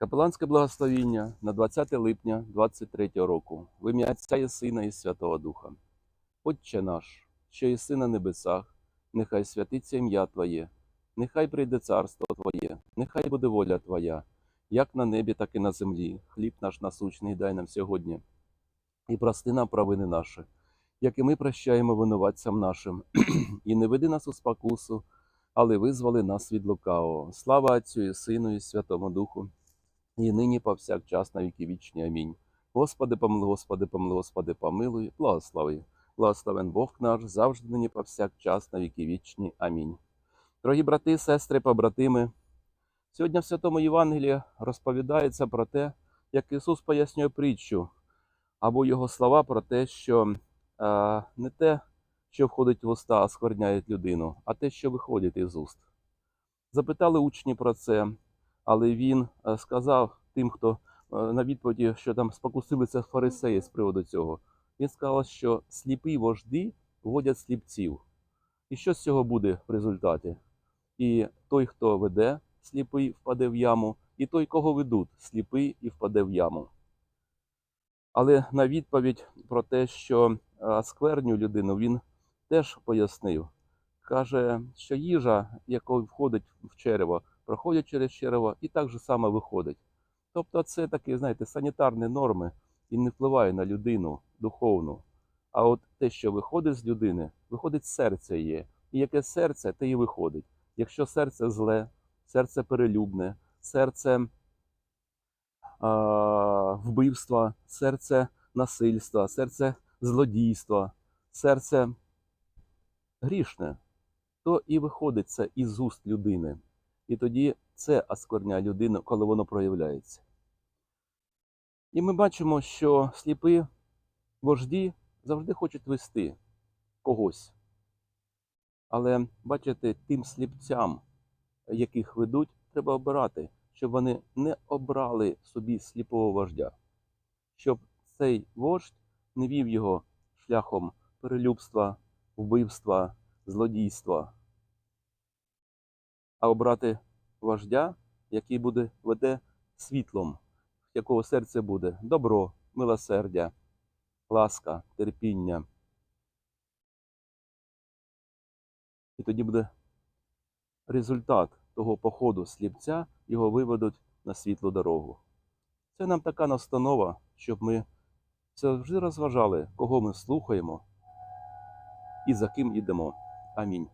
Капеланське благословіння на 20 липня 23 року в ім'я Отця і Сина і Святого Духа. Отче наш, що єси на небесах, нехай святиться ім'я Твоє, нехай прийде царство Твоє, нехай буде воля Твоя, як на небі, так і на землі. Хліб наш насущний дай нам сьогодні. І прости нам провини наші, як і ми прощаємо винуватцям нашим, і не веди нас у спокусу, але визволи нас від лукавого. Слава Отцю і Сину і Святому Духу, і нині повсякчас на віки вічні. Амінь. Господи, помилуй, Господи, помилуй, Господи, помилуй, благослови. Благословен Бог наш, завжди нині повсякчас на віки вічні. Амінь. Дорогі брати, сестри, побратими, сьогодні в Святому Євангелії розповідається про те, як Ісус пояснює притчу, або Його слова про те, що е, не те, що входить в уста, оскверняють людину, а те, що виходить із уст. Запитали учні про це, але він сказав тим, хто е, на відповіді, що там спокусилися фарисеї з приводу цього. Він сказав, що сліпі вожді водять сліпців. І що з цього буде в результаті? І той, хто веде, сліпий впаде в яму, і той, кого ведуть, сліпий і впаде в яму. Але на відповідь про те, що е, скверню людину, він теж пояснив. Каже, що їжа, яка входить в черево, проходить через черево і так же само виходить. Тобто це такі, знаєте, санітарні норми і не впливає на людину духовну. А от те, що виходить з людини, виходить з серця є. І яке серце, те і виходить. Якщо серце зле, серце перелюбне, серце а, вбивства, серце насильства, серце злодійства, серце грішне, то і виходить це із уст людини. І тоді це оскверняє людину, коли воно проявляється. І ми бачимо, що сліпі вожді завжди хочуть вести когось. Але бачите, тим сліпцям, яких ведуть, треба обирати, щоб вони не обрали собі сліпого вождя, щоб цей вождь не вів його шляхом перелюбства, вбивства, злодійства, а обрати вождя, який буде веде світлом, якого серце буде добро, милосердя, ласка, терпіння. І тоді буде результат того походу сліпця, його виведуть на світлу дорогу. Це нам така настанова, щоб ми завжди розважали, кого ми слухаємо і за ким йдемо. Амінь.